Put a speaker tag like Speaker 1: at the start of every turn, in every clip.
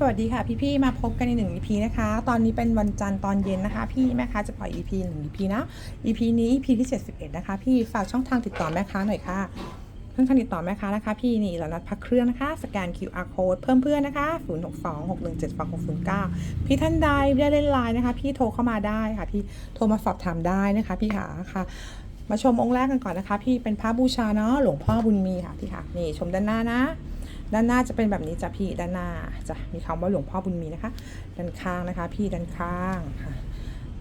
Speaker 1: สวัสดีค่ะพี่ๆมาพบกันในหนึ่ง EP นะคะ ตอนนี้เป็นวันจันทร์ตอนเย็นนะคะ พี่แม่ค้าจะปล่อย EP หนึ่ง EP นะ EP นี้ EP ที่ 71 นะคะ พี่ฝากช่องทางติดต่อแม่ค้าหน่อยค่ะช่องทางติดต่อแม่ค้านะคะ พี่นี่เรานัดพักเครื่องนะคะ สแกน QR code เพิ่มเพื่อนนะคะ0 6 2 6 1 7 2 6 0 9 พี่ท่านใดได้เล่นไลน์นะคะ พี่โทรเข้ามาได้ค่ะ พี่โทรมาสอบถามได้นะคะ พี่ขาค่ะมาชมองค์แรกกันก่อนนะคะ พี่เป็นพระบูชาเนาะหลวงพ่อบุญมีค่ะพี่ค่ะนี่ชมด้านหน้านะ ด้านหน้าจะเป็นแบบนี้จ้ะพี่ด้านหน้าจะมีคำว่าหลวงพ่อบุญมีนะคะ ด้านข้างนะคะ พี่ด้านข้างค่ะ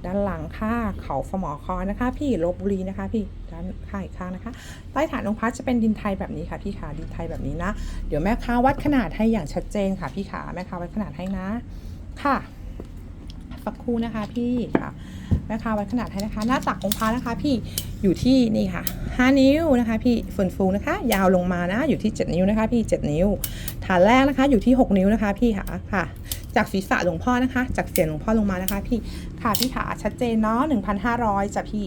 Speaker 1: ด้านหลังค่ะเขาสมอคอนะคะ พี่ลบบุรีนะคะ พี่ด้านข้างอีกข้างนะคะ ใต้ฐานองค์พระจะเป็นดินไทยแบบนี้ค่ะพี่ขาดินไทยแบบนี้นะ เดี๋ยวแม่ค้าวัดขนาดให้อย่างชัดเจนค่ะพี่ขาแม่ค้าวัดขนาดให้นะ ค่ะ สักครู่นะคะพี่ค่ะแม่ค้าวัดขนาดให้นะคะ หน้าตักองค์พระนะคะ พี่อยู่ที่นี่ค่ะ 5 นิ้วนะคะ พี่ฝนฟูนะคะ ยาวลงมานะ อยู่ที่ 7 นิ้วนะคะ พี่ 7 นิ้ว ฐานแรกนะคะ อยู่ที่ 6 นิ้วนะคะ พี่ค่ะค่ะ จากศีรษะหลวงพ่อนะคะ จากเสียนหลวงพ่อลงมานะคะ พี่ค่ะพี่ขาชัดเจนเนาะ1,500จ้ะพี่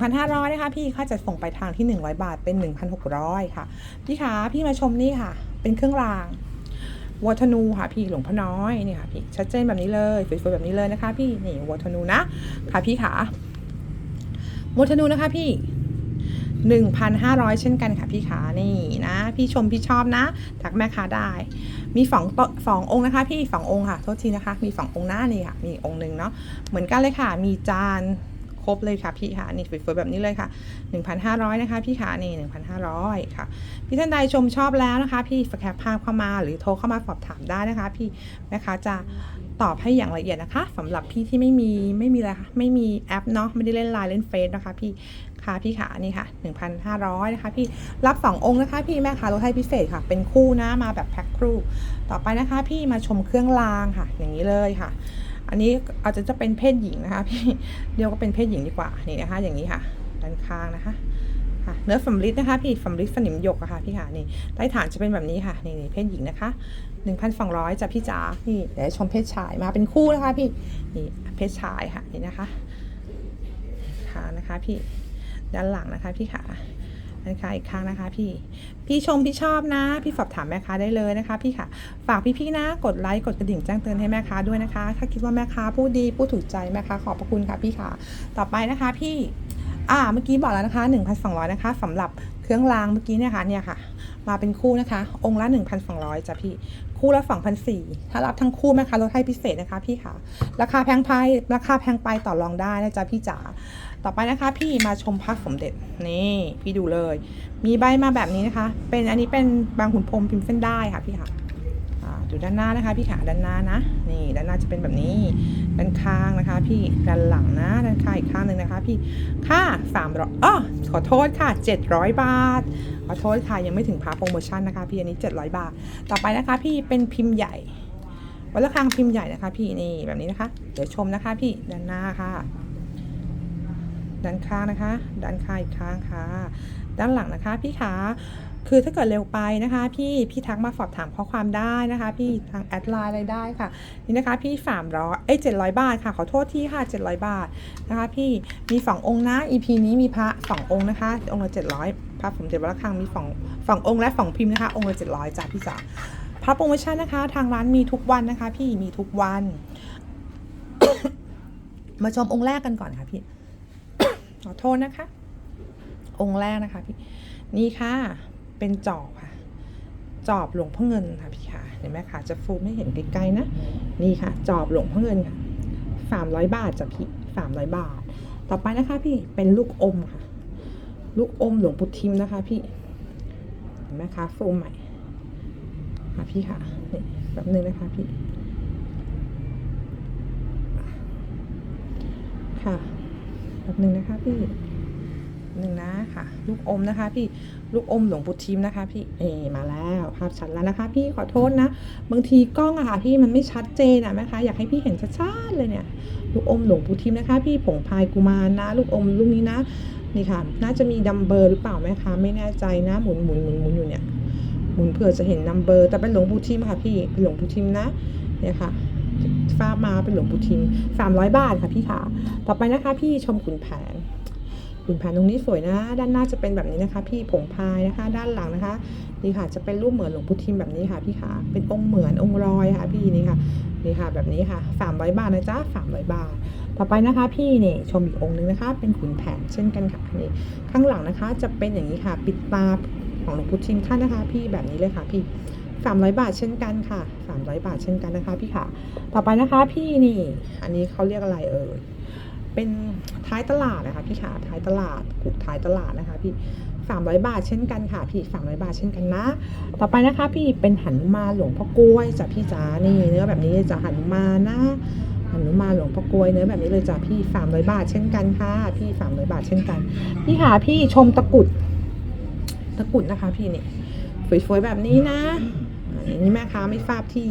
Speaker 1: 1,500นะคะ พี่ค่าจะส่งไปทางที่ 100 บาทเป็น 1,600 ค่ะ พี่ขาพี่มาชมนี่ค่ะ เป็นเครื่องราง วัวธนูค่ะพี่หลวงพ่อน้อยนี่ค่ะพี่ชัดเจนแบบนี้เลยสวยๆแบบนี้เลยนะคะ พี่นี่วัวธนูนะค่ะพี่ขาวัวธนูนะคะพี่1,500 เช่นกันค่ะพี่ขานี่นะ พี่ชมพี่ชอบนะทักแม่ค้าได้ มีสองตสององค์นะคะ พี่สององค์ค่ะโทษทีนะคะ มีสององค์หน้านี่ค่ะ มีองค์หนึ่งเนาะเหมือนกันเลยค่ะ มีจาน รบเลยค่ะพี่ค่ะนี่สวยๆแบบนี้เลยค่ะ 1,500 นะคะ พี่ขานี่ 1,500 ค่ะ พี่ท่านใดชมชอบแล้วนะคะ พี่สแคปภาพเข้ามาหรือโทรเข้ามาสอบถามได้นะคะ พี่นะคะจะตอบให้อย่างละเอียดนะคะสำหรับพี่ที่ไม่มีไม่มีอะไรค่ะไม่มีแอปเนาะไม่ได้เล่นไลน์เล่นเฟซนะคะ พี่ค่ะพี่ขานี่ค่ะ 1,500 นะคะ พี่รับ 2 องค์นะคะ พี่แม่ค้าลดให้พิเศษค่ะ เป็นคู่นะมาแบบแพ็คคู่ ต่อไปนะคะ พี่มาชมเครื่องรางค่ะ อย่างนี้เลยค่ะ อันนี้อาจจะจะเป็นเพศหญิงนะคะพี่เรียกว่าเป็นเพศหญิงดีกว่านี่นะคะ อย่างนี้ค่ะ ด้านข้างนะคะค่ะเนื้อสำลิดนะคะพี่สำลิดสนิมหยกอะค่ะพี่ค่ะนี่ใต้ฐานจะเป็นแบบนี้ค่ะนี่เพศหญิงนะคะ1,200จ้ะพี่จ๋านี่เดี๋ยวชมเพศชายมาเป็นคู่นะคะพี่นี่เพศชายค่ะนี่นะคะค่ะนะคะพี่ด้านหลังนะคะพี่ขา นข้าอีกครั้งนะคะพี่ พี่ชมพี่ชอบนะ พี่สอบถามแม่ค้าได้เลยนะคะ พี่ค่ะ ฝากพี่ๆนะ กดไลค์กดกระดิ่งแจ้งเตือนให้แม่ค้าด้วยนะคะ ถ้าคิดว่าแม่ค้าพูดดีพูดถูกใจแม่ค้าขอบพระคุณค่ะพี่ค่ะ ต่อไปนะคะพี่ อ่าเมื่อกี้บอกแล้วนะคะ 1,200 นะคะสำหรับเครื่องรางเมื่อกี้เนี่ยค่ะเนี่ยค่ะ มาเป็นคู่นะคะ องค์ละ 1,200จ้ะพี่ คู่ละสองพันสี่ถ้ารับทั้งคู่แม่ค้าลดให้พิเศษนะคะพี่ค่ะ ราคาแพงไปราคาแพงไปต่อรองได้นะจ๊ะพี่จ๋าต่อไปนะคะ พี่มาชมพระสมเด็จนี่พี่ดูเลย มีใบมาแบบนี้นะคะ เป็นอันนี้เป็นบางขุนพรมพิมพ์เส้นได้ค่ะพี่ค่ะ อ่าดูด้านหน้านะคะ พี่ขาด้านหน้านะ นี่ด้านหน้าจะเป็นแบบนี้ ด้านข้างนะคะ พี่ด้านหลังนะ ด้านข้างอีกข้างหนึ่งนะคะ พี่ค่าสามร้อยอ๋อขอโทษค่ะเจ็ดร้อยบาท ขอโทษค่ะยังไม่ถึงพาโปรโมชั่นนะคะ พี่อันนี้เจ็ดร้อยบาท ต่อไปนะคะ พี่เป็นพิมพ์ใหญ่วัดระฆังพิมพ์ใหญ่นะคะพี่นี่แบบนี้นะคะ เดี๋ยวชมนะคะพี่ด้านหน้าค่ะ ด้านข้างนะคะ ด้านข้างอีกข้างค่ะ ด้านหลังนะคะ พี่ขา คือถ้าเกิดเร็วไปนะคะ พี่พี่ทักมาสอบถามข้อความได้นะคะ พี่ทางแอดไลน์อะไรได้ค่ะ นี่นะคะ พี่สามร้อยเอ้ยเจ็ดร้อยบาทค่ะ ขอโทษที่ค่ะเจ็ดร้อยบาทนะคะ พี่มีสององค์นะ EP นี้มีพระสององค์นะคะ องค์ละเจ็ดร้อยพระสมเด็จวัดระฆังมีสองสององค์และสองพิมพ์นะคะ องค์ละเจ็ดร้อยจ้ะพี่จ๋าพระโปรโมชั่นนะคะ ทางร้านมีทุกวันนะคะ พี่มีทุกวัน มาชมองค์แรกกันก่อนค่ะพี่ขอโทษนะคะ องค์แรกนะคะพี่ นี่ค่ะ เป็นจอบค่ะ จอบหลวงพ่อเงินค่ะพี่ค่ะเห็นไหมคะจะฟูมให้เห็นใกล้ๆนะ นี่ค่ะ จอบหลวงพ่อเงินค่ะสามร้อยบาทจ้ะพี่สามร้อยบาท ต่อไปนะคะพี่เป็นลูกอมค่ะ ลูกอมหลวงปู่ทิมนะคะพี่ เห็นไหมคะฟูมใหม่ค่ะพี่ค่ะนี่แบบนึงนะคะพี่ ค่ะแบบนึงนะคะพี่ หนึ่งนะค่ะ ลูกอมนะคะ พี่ลูกอมหลวงปู่ทิมนะคะ พี่เอมาแล้วภาพชัดแล้วนะคะ พี่ขอโทษนะ บางทีกล้องอะค่ะ พี่มันไม่ชัดเจนอะแม่คะ อยากให้พี่เห็นชัดๆเลยเนี่ย ลูกอมหลวงปู่ทิมนะคะ พี่ผงพายกุมารนะ ลูกอมลูกนี้นะนี่ค่ะ น่าจะมีดัมเบอร์หรือเปล่าแม่คะไม่แน่ใจนะหมุนหมุนหมุนหมุนอยู่เนี่ยหมุนเผื่อจะเห็นนัมเบอร์แต่เป็นหลวงปู่ทิมค่ะ พี่หลวงปู่ทิมนะเนี่ยค่ะฟ้ามาเป็นหลวงปู่ทิมสามร้อยบาทค่ะพี่ขาต่อไปนะคะพี่ชมขุนแผน ขุนแผนตรงนี้สวยนะ ด้านหน้าจะเป็นแบบนี้นะคะ พี่ผงพายนะคะ ด้านหลังนะคะนี่ค่ะจะเป็นรูปเหมือนหลวงปู่ทิมแบบนี้ค่ะพี่ขาเป็นองค์เหมือนองค์รอยค่ะพี่นี่ค่ะนี่ค่ะแบบนี้ค่ะสามร้อยบาทนะจ๊ะสามร้อยบาทต่อไปนะคะพี่นี่ชมอีกองค์นึงนะคะ เป็นขุนแผนเช่นกันค่ะนี่ข้างหลังนะคะจะเป็นอย่างนี้ค่ะ ปิดตาของหลวงปู่ทิมท่านนะคะ พี่แบบนี้เลยค่ะพี่สามร้อยบาทเช่นกันค่ะสามร้อยบาทเช่นกันนะคะ พี่ค่ะ ต่อไปนะคะพี่นี่ อันนี้เขาเรียกอะไรเอ่ย เป็นท้ายตลาดนะคะพี่ขาท้ายตลาดกุกท้ายตลาดนะคะพี่สามร้อยบาทเช่นกันค่ะพี่สามร้อยบาทเช่นกันนะ ต่อไปนะคะ พี่เป็นหันมาหลวงพ่อกล้วยจ้ะพี่จ๋านี่เนื้อแบบนี้จะหันมานะหันมาหลวงพ่อกล้วยเนื้อแบบนี้เลยจ้ะพี่สามร้อยบาทเช่นกันค่ะ พี่สามร้อยบาทเช่นกัน พี่หาพี่ชมตะกุดตะกุดนะคะ พี่นี่สวยๆแบบนี้นะ อันนี้แม่ค้าไม่ทราบที่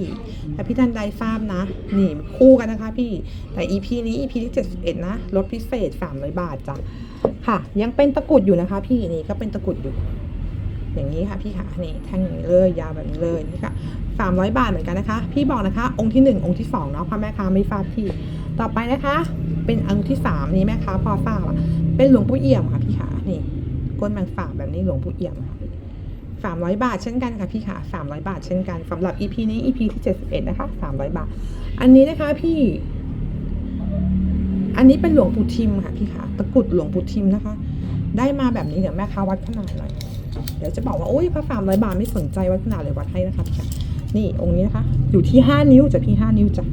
Speaker 1: แต่พี่ทันใดทราบนะ นี่คู่กันนะคะพี่แต่ EP นี้ EP ที่71นะลดพิเศษ300บาทจ้ะค่ะ ยังเป็นตะกุดอยู่นะคะ พี่นี่ก็เป็นตะกุดอยู่ อย่างนี้ค่ะพี่ค่ะนี่แท่งอย่างนี้เลยยาวแบบนี้เลยนี่ค่ะ300บาทเหมือนกันนะคะ พี่บอกนะคะ องค์ที่1องค์ที่2เนาะพราะแม่ค้าไม่ทราบที่ ต่อไปนะคะ เป็นองค์ที่3นี่แม่ค้าพอทราบอะเป็นหลวงปู่เอี่ยมค่ะพี่ค่ะนี่ก้นแมงฝากแบบนี้หลวงปู่เอี่ยมค่ะ สามร้อยบาทเช่นกันค่ะพี่ค่ะสามร้อยบาทเช่นกันสำหรับ EP นี้ EP ที่ 71 นะคะสามร้อยบาท อันนี้นะคะพี่ อันนี้เป็นหลวงปู่ทิมค่ะพี่ค่ะตะกรุดหลวงปู่ทิมนะคะ ได้มาแบบนี้เดี๋ยวแม่ค้าวัดขนาดหน่อยเดี๋ยวจะบอกว่าโอ้ยพระสามร้อยบาทไม่สนใจวัดขนาดเลยวัดให้นะคะพี่ค่ะนี่องค์นี้นะคะ อยู่ที่ห้านิ้วจ้ะพี่ห้านิ้วจ้ะ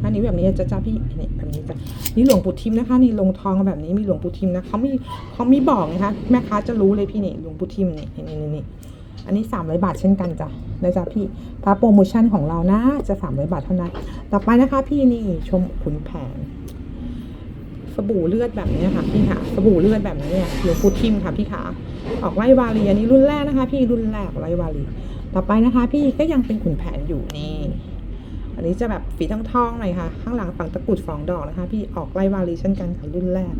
Speaker 1: ห้านิ้วแบบนี้จะจ้ะพี่นี่แบบนี้จ้ะนี่หลวงปู่ทิมนะคะ นี่ลงทองแบบนี้มีหลวงปู่ทิมนะเขามีเขามีบอกนะคะแม่ค้าจะรู้เลยพี่นี่หลวงปู่ทิมนี่นี่นี่นี่ อันนี้สามร้อยบาทเช่นกันจ้ะนะจ๊ะพี่พระโปรโมชั่นของเรานะจะสามร้อยบาทเท่านั้น ต่อไปนะคะพี่นี่ชมขุนแผนสบู่เลือดแบบนี้ค่ะพี่ค่ะสบู่เลือดแบบนี้เนี่ยหลวงปู่ทิมค่ะพี่ขาออกไล่วาลีอันนี้รุ่นแรกนะคะ พี่รุ่นแรกไล่วาลีต่อไปนะคะ พี่ก็ยังเป็นขุนแผนอยู่นี่อันนี้จะแบบฝีทองทองๆหน่อยค่ะ ข้างหลังฝังตะกรุดสองดอกนะคะ พี่ออกไล่วาลีเช่นกันค่ะรุ่นแรก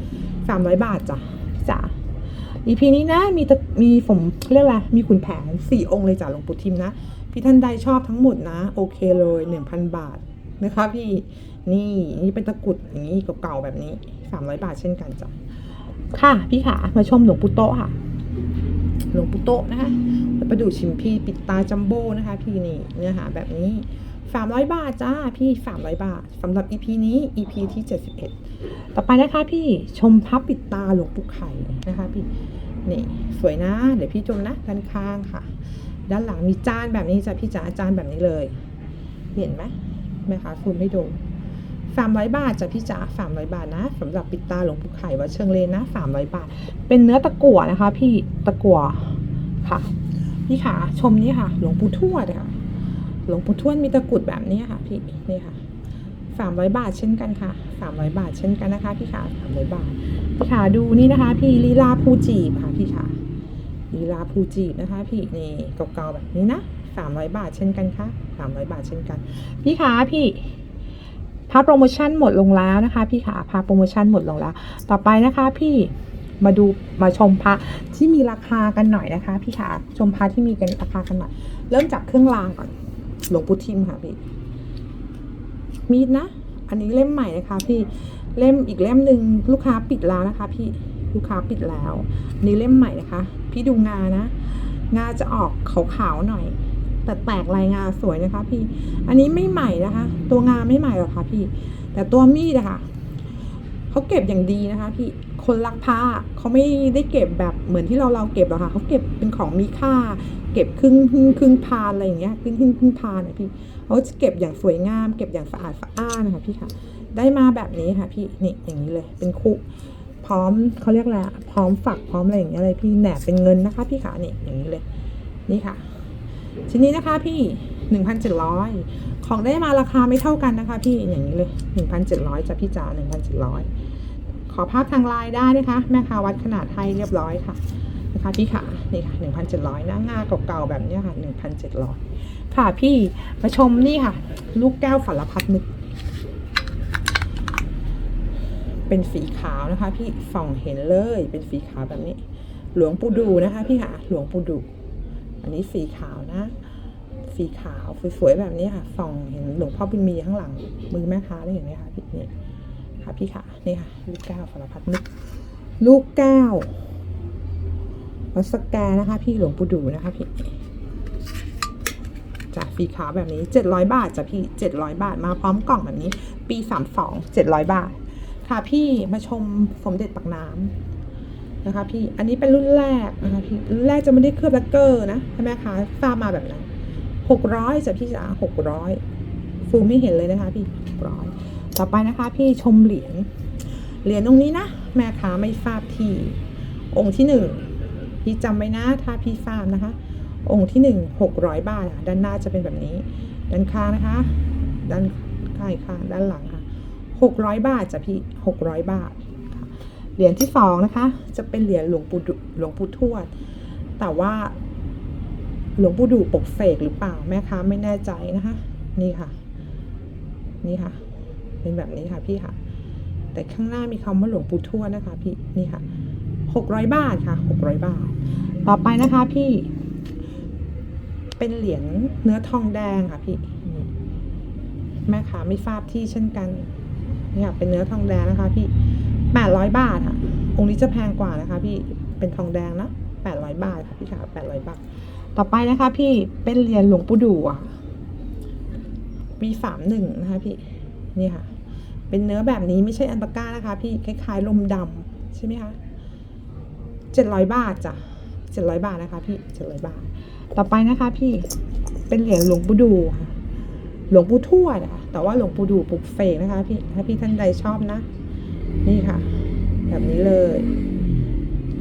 Speaker 1: สามร้อยบาทจ้ะพี่จ๋า EP นี้นะมีตะมีผมเรียกอะไรมีขุนแผนสี่องค์เลยจ้ะหลวงปู่ทิมนะ พี่ท่านใดชอบทั้งหมดนะ โอเคเลยหนึ่งพันบาทนะคะพี่นี่นี่เป็นตะกรุดอย่างนี้เก่าๆแบบนี้สามร้อยบาทเช่นกันจ้ะค่ะพี่ขามาชมหลวงปู่โตค่ะ หลวงปู่โตนะคะประดูชิมพี่ปิดตาจัมโบ้นะคะ พี่นี่เนื้อหาแบบนี้ สามร้อยบาทจ้าพี่สามร้อยบาทสำหรับ EP นี้ EP ที่เจ็ดสิบเอ็ดต่อไปนะคะพี่ชมพับปิดตาหลวงปู่ไข่นะคะพี่นี่สวยนะ เดี๋ยวพี่ชมนะด้านข้างค่ะ ด้านหลังมีจานแบบนี้จ้ะพี่จ๋าจานแบบนี้เลย เห็นไหมแม่ค้าซูมให้ดูสามร้อยบาทจ้ะพี่จ๋าสามร้อยบาทนะสำหรับปิดตาหลวงปู่ไข่วัดเชิงเลนนะสามร้อยบาท เป็นเนื้อตะกั่วนะคะ พี่ตะกั่วค่ะพี่ขาชมนี่ค่ะ หลวงปู่ทวดค่ะ หลวงปู่ทวดมีตะกรุดแบบนี้ค่ะพี่นี่ค่ะสามร้อยบาทเช่นกันค่ะสามร้อยบาทเช่นกันนะคะพี่ขาสามร้อยบาทพี่ขาดูนี่นะคะ พี่ลีลาภูจีบค่ะพี่ขาลีลาภูจีบนะคะ พี่นี่เก่าๆแบบนี้นะสามร้อยบาทเช่นกันค่ะสามร้อยบาทเช่นกัน พี่ขาพี่พาโปรโมชั่นหมดลงแล้วนะคะ พี่ขาพาโปรโมชั่นหมดลงแล้ว ต่อไปนะคะ พี่มาดูมาชมพระที่มีราคากันหน่อยนะคะ พี่ขาชมพระที่มีกันราคากันหน่อยเริ่มจากเครื่องรางก่อน หลวงปู่ทิมค่ะพี่ มีดนะ อันนี้เล่มใหม่นะคะ พี่เล่มอีกเล่มหนึ่งลูกค้าปิดแล้วนะคะ พี่ลูกค้าปิดแล้วน,นี่เล่มใหม่นะคะ พี่ดูงานะ งาจะออกขาวๆหน่อย แต่แตกลายงาสวยนะคะ พี่ อันนี้ไม่ใหม่นะคะ ตัวงาไม่ใหม่หรอกค่ะพี่ แต่ตัวมีดอะค่ะ เขาเก็บอย่างดีนะคะพี่คนรักผ้าเขาไม่ได้เก็บแบบเหมือนที่เราเราเก็บหรอกค่ะเขาเก็บเป็นของมีค่า เก็บครึ่งครึ่งครึ่งพานอะไรอย่างเงี้ยครึ่งครึ่งครึ่งพานนะพี่เขาจะเก็บอย่างสวยงาม เก็บอย่างสะอาดสะอ้านนะคะพี่ค่ะ ได้มาแบบนี้ค่ะพี่นี่อย่างนี้เลยเป็นคู่พร้อมเขาเรียกอะไรพร้อมฝักพร้อมอะไรอย่างเงี้ยเลยพี่แหนบเป็นเงินนะคะพี่ขานี่อย่างนี้เลย นี่ค่ะชิ้นนี้นะคะพี่ หนึ่งพันเจ็ดร้อยของได้มาราคาไม่เท่ากันนะคะ พี่อย่างนี้เลยหนึ่งพันเจ็ดร้อยจะพี่จ๋าหนึ่งพันเจ็ดร้อยขอภาพทางไลน์ได้นะคะ แม่ค้าวัดขนาดให้เรียบร้อยค่ะนะคะพี่ขานี่ค่ะหนึ่งพันเจ็ดร้อยนะงาเก่าๆแบบนี้ค่ะหนึ่งพันเจ็ดร้อยค่ะพี่มาชมนี่ค่ะ ลูกแก้วฝัลพัดนึก เป็นสีขาวนะคะพี่ส่องเห็นเลยเป็นสีขาวแบบนี้ หลวงปู่ดูนะคะ พี่ค่ะหลวงปู่ดู อันนี้สีขาวนะ สีขาวสวยๆแบบนี้ค่ะส่องเห็นหลวงพ่อบุญมีข้างหลัง มือแม่ค้าได้เห็นไหมคะพี่นี่ค่ะพี่ค่ะนี่ค่ะลูกแก้วสารพัดนึกลูกแก้ววัสแกนนะคะ พี่หลวงปู่ดูนะคะพี่จ้ะสีขาวแบบนี้700บาทจ้ะพี่700บาทมาพร้อมกล่องแบบนี้ ปี32 700บาท ค่ะพี่มาชมสมเด็จปักน้ำนะคะ พี่อันนี้เป็นรุ่นแรกนะคะพี่รุ่นแรกจะไม่ได้เคลือบแลกเกอร์นะใช่ไหมคะทราบมาแบบนั้น 600จ้ะพี่จ๋า600ฟูไม่เห็นเลยนะคะพี่600ต่อไปนะคะ พี่ชมเหรียญเหรียญตรงนี้นะแม่ค้าไม่ทราบที่องค์ที่หนึ่งพี่จำไว้นะถ้าพี่ทราบนะคะ องค์ที่หนึ่งหกร้อยบาทด้านหน้าจะเป็นแบบนี้ ด้านข้างนะคะ ด้านข้างข้างด้านหลังค่ะหกร้อยบาทจ้ะพี่หกร้อยบาทเหรียญที่สองนะคะ จะเป็นเหรียญหลวงปู่หลวงปู่ทวด แต่ว่า หลวงปู่ดูปกเสกหรือเปล่าแม่ค้าไม่แน่ใจนะคะ นี่ค่ะ นี่ค่ะ เป็นแบบนี้ค่ะพี่ค่ะ แต่ข้างหน้ามีคำว่าหลวงปู่ทวดนะคะ พี่นี่ค่ะหกร้อยบาทค่ะหกร้อยบาท ต่อไปนะคะพี่ เป็นเหรียญเนื้อทองแดงค่ะพี่นี่แม่ค้าไม่ทราบที่เช่นกันนี่ค่ะเป็นเนื้อทองแดงนะคะ พี่แปดร้อยบาทค่ะองค์นี้จะแพงกว่านะคะ พี่เป็นทองแดงนะแปดร้อยบาทค่ะพี่ค่ะแปดร้อยบาท ต่อไปนะคะพี่เป็นเหรียญหลวงปู่ดู่ปีสามหนึ่งนะคะพี่นี่ค่ะ เป็นเนื้อแบบนี้ไม่ใช่อันปาก้านะคะ พี่คล้ายๆลมดำใช่ไหมคะเจ็ดร้อยบาทจ้ะเจ็ดร้อยบาทนะคะพี่เจ็ดร้อยบาท ต่อไปนะคะพี่เป็นเหรียญหลวงปู่ดูค่ะหลวงปู่ทวดอะแต่ว่าหลวงปู่ดูปลุกเสกนะคะพี่ถ้าพี่ท่านใดชอบนะ นี่ค่ะ แบบนี้เลย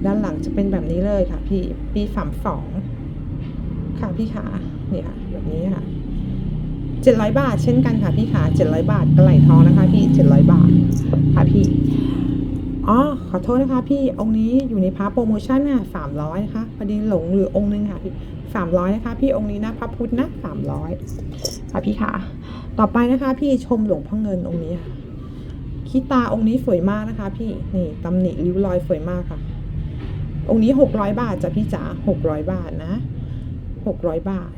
Speaker 1: ด้านหลังจะเป็นแบบนี้เลยค่ะ พี่ปีสามสอง ค่ะพี่ขาเนี่ยแบบนี้ค่ะเจ็ดร้อยบาท เช่นกันค่ะพี่ขาเจ็ดร้อยบาทกระไหลทองนะคะ พี่เจ็ดร้อยบาทค่ะพี่อ๋อขอโทษนะคะพี่องค์นี้อยู่ในพาร์โปรโมชั่นน่ะสามร้อยนะคะพอดีหลงหรือองค์นึงค่ะพี่สามร้อยนะคะ พี่องค์นี้นะพระพุทธนะสามร้อยค่ะพี่ขาต่อไปนะคะ พี่ชมหลวงพ่อเงินองค์นี้ค่ะขี้ตาองค์นี้สวยมากนะคะ พี่นี่ตำหนิริ้วรอยสวยมากค่ะองค์นี้หกร้อยบาทจ้ะพี่จ๋าหกร้อยบาทนะ หกร้อยบาท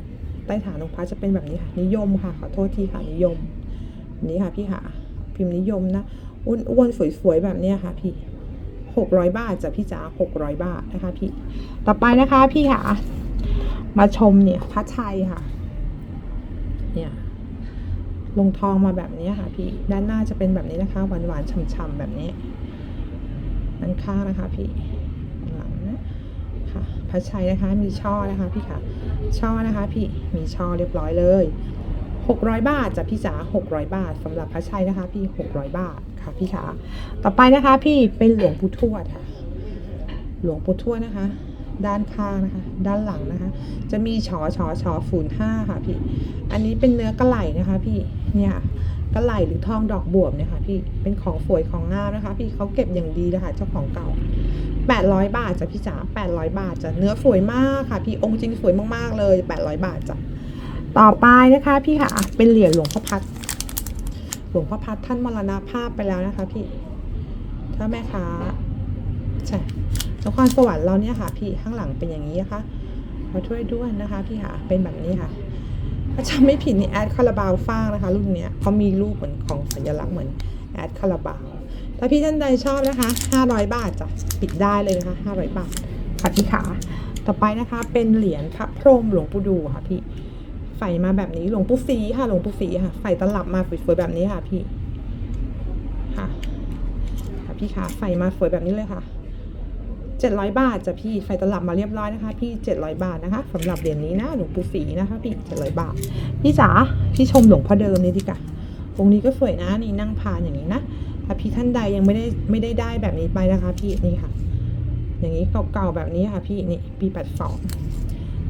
Speaker 1: ใต้ฐานองค์พระจะเป็นแบบนี้ค่ะนิยมค่ะขอโทษทีค่ะนิยม นี้ค่ะพี่ค่ะพิมพ์นิยมนะอ้วนๆสวยๆแบบนี้ค่ะพี่หกร้อยบาทจ้ะพี่จ๋าหกร้อยบาทนะคะพี่ ต่อไปนะคะพี่ค่ะ มาชมเนี่ยพระชัยค่ะ เนี่ยลงทองมาแบบนี้ค่ะพี่ ด้านหน้าจะเป็นแบบนี้นะคะ หวานๆฉ่ำๆแบบนี้ด้านข้างนะคะพี่ พระชัยนะคะ มีช่อนะคะพี่ค่ะ ช่อนะคะพี่ มีช่อเรียบร้อยเลย 600 บาทจ้ะพี่จ๋า600 บาทสำหรับพระชัยนะคะ พี่ 600 บาทค่ะพี่ขาต่อไปนะคะพี่เป็นหลวงปู่ทวดค่ะ หลวงปู่ทวดนะคะ ด้านข้างนะคะ ด้านหลังนะคะ จะมีชอชอชอฝูนห้าค่ะพี่ อันนี้เป็นเนื้อกระไหลนะคะ พี่ เนี่ยกระไหลหรือทองดอกบวบเนี่ยค่ะพี่เป็นของสวยของงามนะคะ พี่เขาเก็บอย่างดีเลยค่ะเจ้าของเก่า 800 บาทจ้ะพี่จ๋า800 บาทจ้ะเนื้อสวยมากค่ะ พี่องค์จริงสวยมากๆเลย 800 บาทจ้ะต่อไปนะคะพี่ค่ะเป็นเหรียญหลวงพ่อพัด หลวงพ่อพัดท่านมรณภาพไปแล้วนะคะพี่ถ้าแม่ค้าใช่นครสวรรค์เราเนี่ยค่ะ พี่ข้างหลังเป็นอย่างนี้นะคะขอช่วยด้วยนะคะ พี่ค่ะเป็นแบบนี้ค่ะถ้าจำไม่ผิดนี่แอดคาราบาวฟ้างนะคะ รุ่นเนี้ยเขามีรูปเหมือนของสัญลักษณ์เหมือนแอดคาราบาว ถ้าพี่ท่านใดชอบนะคะ 500 บาทจ้ะปิดได้เลยนะคะ500 บาทค่ะพี่ขาต่อไปนะคะ เป็นเหรียญพระพรหมหลวงปู่ดูค่ะพี่ใส่มาแบบนี้หลวงปู่ศรีค่ะหลวงปู่ศรีค่ะใส่ตลับมาสวยๆแบบนี้ค่ะพี่ค่ะค่ะพี่ขาใส่มาสวยแบบนี้เลยค่ะ700บาทจ้ะพี่ใส่ตลับมาเรียบร้อยนะคะ พี่700บาทนะคะสำหรับเหรียญนี้นะหลวงปู่ศรีนะคะ พี่700บาท พี่จ๋าพี่ชมหลวงพ่อเดิมนี่ดีกว่าองค์นี้ก็สวยนะนี่นั่งพานอย่างนี้นะ ถ้าพี่ท่านใดยังไม่ได้ไม่ได้ได้แบบนี้ไปนะคะพี่นี่ค่ะ อย่างนี้เก่าๆแบบนี้ค่ะพี่นี่ปีแปดสอง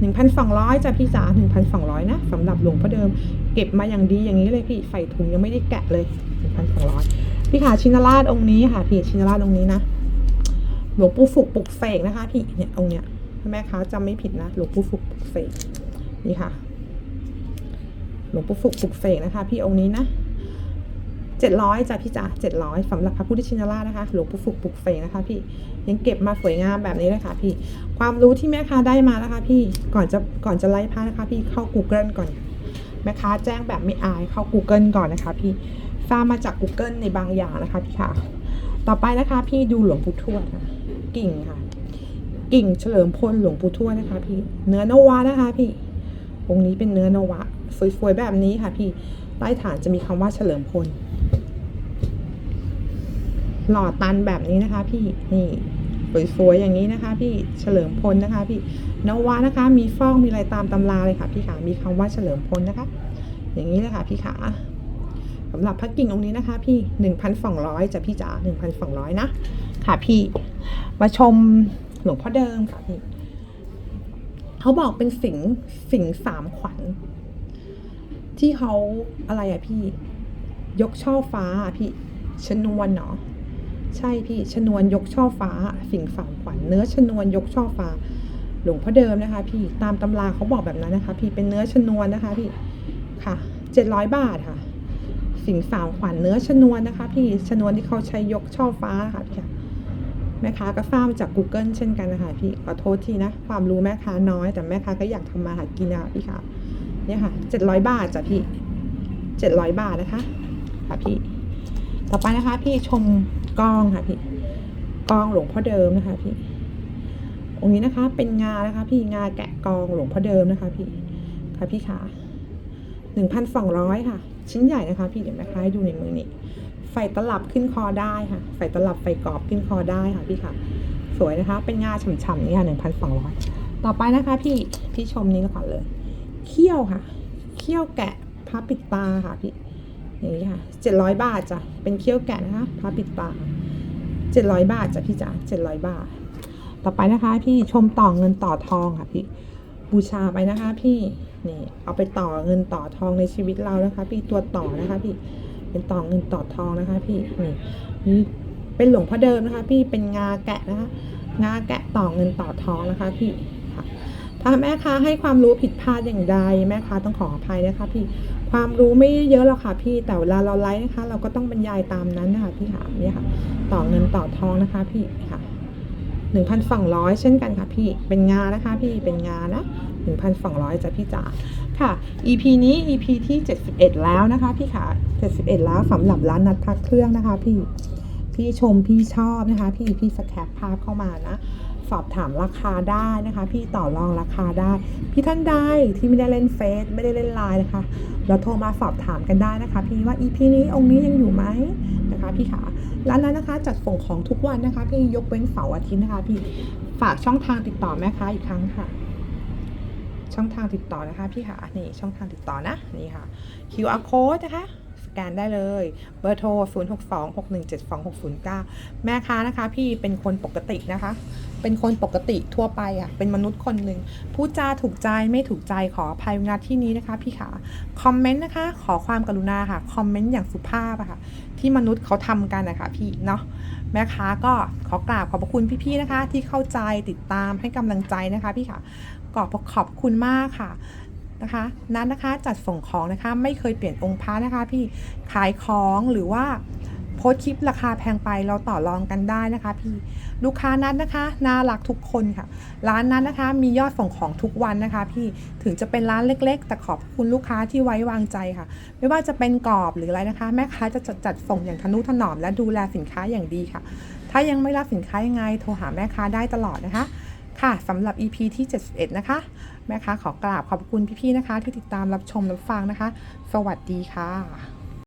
Speaker 1: หนึ่งพันสองร้อยจ้ะพี่จ๋าหนึ่งพันสองร้อยนะสำหรับหลวงพ่อเดิม เก็บมาอย่างดีอย่างนี้เลยพี่ใส่ถุงยังไม่ได้แกะเลยหนึ่งพันสองร้อยพี่ขาชินราชองค์นี้ค่ะ พี่ชินราชองค์นี้นะหลวงปู่ฝึกปลุกเสกนะคะ พี่เนี่ยองค์เนี้ยถ้าแม่ค้าจำไม่ผิดนะหลวงปู่ฝึกปลุกเสกนี่ค่ะหลวงปู่ฝึกปลุกเสกนะคะ พี่องค์นี้นะ เจ็ดร้อยจ้ะพี่จ๋าเจ็ดร้อยสำหรับพระพุทธชินราชนะคะหลวงปู่ฝึกปลุกเสกนะคะพี่ยังเก็บมาสวยงามแบบนี้เลยค่ะพี่ ความรู้ที่แม่ค้าได้มานะคะพี่ก่อนจะก่อนจะไล่พระนะคะ พี่เข้า Google ก่อนแม่ค้าแจ้งแบบไม่อายเข้า Google ก่อนนะคะพี่ทราบมาจาก Google ในบางอย่างนะคะพี่ค่ะ ต่อไปนะคะ พี่ดูหลวงปู่ทวดนะกิ่งค่ะ กิ่งเฉลิมพลหลวงปู่ทวดนะคะ พี่เนื้อนวะนะคะ พี่องค์นี้เป็นเนื้อนวะสวยๆแบบนี้ค่ะ พี่ใต้ฐานจะมีคำว่าเฉลิมพล หล่อตันแบบนี้นะคะ พี่นี่สวยๆอย่างนี้นะคะ พี่เฉลิมพลนะคะ พี่นวะนะคะ มีฟองมีอะไรตามตำราเลยค่ะ พี่ขามีคำว่าเฉลิมพลนะคะ อย่างนี้เลยค่ะ พี่ขาสำหรับพระกิ่งองค์นี้นะคะ พี่หนึ่งพันสองร้อยจะพี่จ๋าหนึ่งพันสองร้อยนะ ค่ะพี่มาชมหลวงพ่อเดิมค่ะพี่เขาบอกเป็นสิงสิงสามขวัญ ที่เขาอะไรอะพี่ ยกช่อฟ้าอะพี่ชนวนเนาะ ใช่พี่ชนวนยกช่อฟ้า สิงห์สามขวัญเนื้อชนวนยกช่อฟ้า หลวงพ่อเดิมนะคะ พี่ตามตำราเขาบอกแบบนั้นนะคะ พี่เป็นเนื้อชนวนนะคะพี่ค่ะเจ็ดร้อยบาทค่ะ สิงห์สามขวัญเนื้อชนวนนะคะ พี่ชนวนที่เขาใช้ยกช่อฟ้าค่ะพี่แม่ค้าก็ทราบมาจาก Google เช่นกันนะคะพี่ขอโทษทีนะ ความรู้แม่ค้าน้อยแต่แม่ค้าก็อยากทำมาหากินนะพี่ค่ะเนี่ยค่ะเจ็ดร้อยบาทจ้ะพี่เจ็ดร้อยบาทนะคะค่ะพี่ต่อไปนะคะพี่ชม กล้องค่ะพี่ก้องหลวงพ่อเดิมนะคะพี่องค์นี้นะคะ เป็นงานะคะ พี่งาแกะกองหลวงพ่อเดิมนะคะ พี่ค่ะพี่ขาหนึ่งพันสองร้อยค่ะ ชิ้นใหญ่นะคะ พี่เดี๋ยวแม่ค้าให้ดูในมือนี่ไฟตลับขึ้นคอได้ค่ะไฟตลับไฟกรอบขึ้นคอได้ค่ะพี่ค่ะ สวยนะคะ เป็นงาฉ่ำๆนี่ค่ะหนึ่งพันสองร้อยต่อไปนะคะ พี่พี่ชมนี้ก่อนเลยเขี้ยวค่ะเขี้ยวแกะพระปิดตาค่ะพี่ นี้ค่ะเจ็ดร้อยบาทจ้ะเป็นเขี้ยวแกะนะคะพระปิดตาเจ็ดร้อยบาทจ้ะพี่จ๋าเจ็ดร้อยบาท ต่อไปนะคะ พี่ชมต่อเงินต่อทองค่ะพี่บูชาไปนะคะ พี่นี่เอาไปต่อเงินต่อทองในชีวิตเรานะคะ พี่ตัวต่อนะคะ พี่เป็นต่อเงินต่อทองนะคะ พี่นี่นี่เป็นหลวงพ่อเดิมนะคะ พี่เป็นงาแกะนะคะ งาแกะต่อเงินต่อทองนะคะ พี่ถ้าแม่ค้าให้ความรู้ผิดพลาดอย่างใดแม่ค้าต้องขออภัยนะคะ พี่ ความรู้ไม่เยอะหรอกค่ะพี่แต่เวลาเราไลฟ์นะคะ เราก็ต้องบรรยายตามนั้นนะคะพี่ค่ะเนี่ยค่ะ ต่อเงินต่อทองนะคะพี่ค่ะหนึ่งพันสองร้อยเช่นกันค่ะพี่เป็นงานนะคะพี่เป็นงานนะหนึ่งพันสองร้อยจ้ะพี่จ๋าค่ะ EP นี้ EP ที่เจ็ดสิบเอ็ดแล้วนะคะพี่ค่ะเจ็ดสิบเอ็ดแล้วสำหรับร้านนัดพักเครื่องนะคะพี่พี่ชมพี่ชอบนะคะ พี่พี่สแคปภาพเข้ามานะ สอบถามราคาได้นะคะ พี่ต่อรองราคาได้ พี่ท่านใดที่ไม่ได้เล่นเฟซไม่ได้เล่นไลน์นะคะ เราโทรมาสอบถามกันได้นะคะ พี่ว่า EP นี้องค์นี้ยังอยู่ไหมนะคะพี่ขาร้านนั้นนะคะจัดส่งของทุกวันนะคะ พี่ยกเว้นเสาร์อาทิตย์นะคะพี่ฝากช่องทางติดต่อแม่ค้าอีกครั้งค่ะ ช่องทางติดต่อนะคะพี่ค่ะนี่ช่องทางติดต่อนะนี่ค่ะ QR code นะคะสแกนได้เลยเบอร์โทร 0 6 2 6 1 7 2 6 0 9 แม่ค้านะคะ พี่เป็นคนปกตินะคะ เป็นคนปกติทั่วไปอะเป็นมนุษย์คนหนึ่งพูดจาถูกใจไม่ถูกใจขออภัยณที่นี้นะคะพี่ขาคอมเมนต์นะคะ ขอความกรุณาค่ะคอมเมนต์อย่างสุภาพอะค่ะ ที่มนุษย์เขาทำกันนะคะพี่เนาะแม่ค้าก็ขอกราบขอบพระคุณพี่ๆนะคะ ที่เข้าใจติดตามให้กำลังใจนะคะพี่ค่ะขอบขอบคุณมากค่ะนะคะนั้นนะคะจัดส่งของนะคะไม่เคยเปลี่ยนองค์พระนะคะ พี่ขายของหรือว่า โพสคลิปราคาแพงไปเราต่อรองกันได้นะคะพี่ลูกค้านั้นนะคะน่ารักทุกคนค่ะ ร้านนั้นนะคะ มียอดส่งของทุกวันนะคะ พี่ถึงจะเป็นร้านเล็ก ๆ แต่ขอบคุณลูกค้าที่ไว้วางใจค่ะ ไม่ว่าจะเป็นกรอบหรืออะไรนะคะ แม่ค้าจะจัดจัดส่งอย่างทนุถนอม และดูแลสินค้าอย่างดีค่ะ ถ้ายังไม่รับสินค้ายังไง โทรหาแม่ค้าได้ตลอดนะคะค่ะสำหรับ EP ที่ 71 นะคะ แม่ค้าขอกราบขอบคุณพี่ๆนะคะ ที่ติดตามรับชมรับฟังนะคะ สวัสดีค่ะ